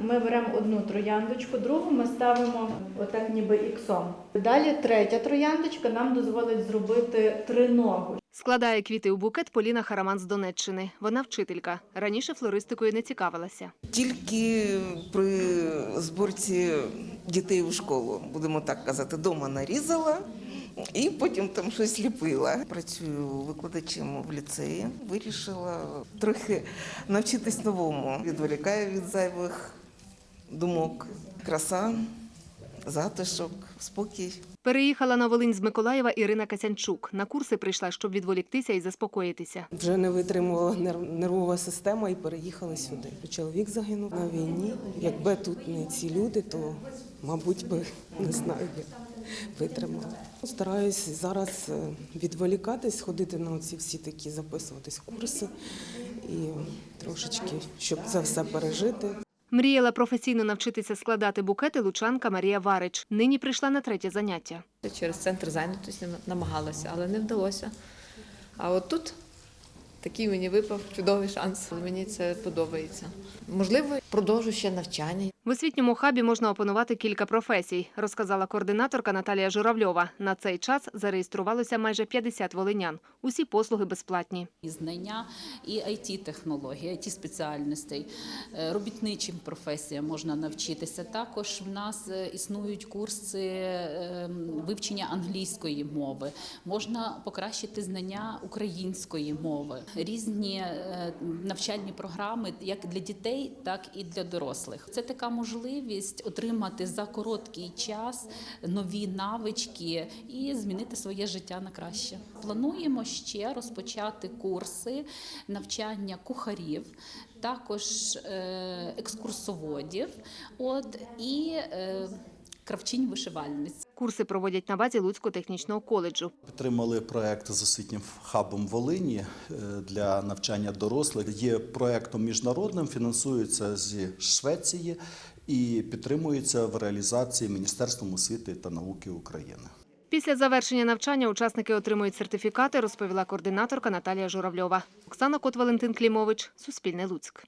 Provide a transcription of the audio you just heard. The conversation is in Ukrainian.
Ми беремо одну трояндочку, другу ми ставимо отак ніби іксом. Далі третя трояндочка нам дозволить зробити триногу. Складає квіти у букет Поліна Хараман з Донеччини. Вона вчителька. Раніше флористикою не цікавилася. Тільки при зборці дітей у школу, будемо так казати, дома нарізала і потім там щось ліпила. Працюю викладачем в ліцеї. Вирішила трохи навчитись новому. Відволікаю від зайвих думок. Краса, затишок, спокій. Переїхала на Волинь з Миколаєва Ірина Касянчук. На курси прийшла, щоб відволіктися і заспокоїтися. Вже не витримувала нерв- нервова система і переїхали сюди. Чоловік загинув на війні. Якби тут не ці люди, то мабуть би не знаю, як витримала. Стараюсь зараз е, відволікатись, ходити на ці всі такі, записуватись курси і трошечки, щоб це все пережити. Мріяла професійно навчитися складати букети лучанка Марія Варич. Нині прийшла на третє заняття. Через центр зайнятості намагалася, але не вдалося. А от тут такий мені випав чудовий шанс. Мені це подобається. Можливо, продовжу ще навчання. В освітньому хабі можна опанувати кілька професій, розказала координаторка Наталія Журавльова. На цей час зареєструвалося майже 50 волинян. Усі послуги безплатні. і знання і it технологій it спеціальностей, Е, робітничим професіям можна навчитися. Також в нас е, існують курси е, вивчення англійської мови, можна покращити знання української мови, різні е, навчальні програми як для дітей, так і для дорослих. Це така можливість отримати за короткий час нові навички і змінити своє життя на краще. Плануємо ще розпочати курси навчання кухарів, також е, екскурсоводів, от і е, кравчинь вишивальниць. Курси проводять на базі Луцького технічного коледжу. Підтримали проект з освітнім хабом Волині е, для навчання дорослих. Є проектом міжнародним, фінансується зі Швеції і підтримується в реалізації Міністерством освіти та науки України. Після завершення навчання учасники отримують сертифікати, розповіла координаторка Наталія Журавльова. Оксана Кот, Валентин Клімович, Суспільне Луцьк.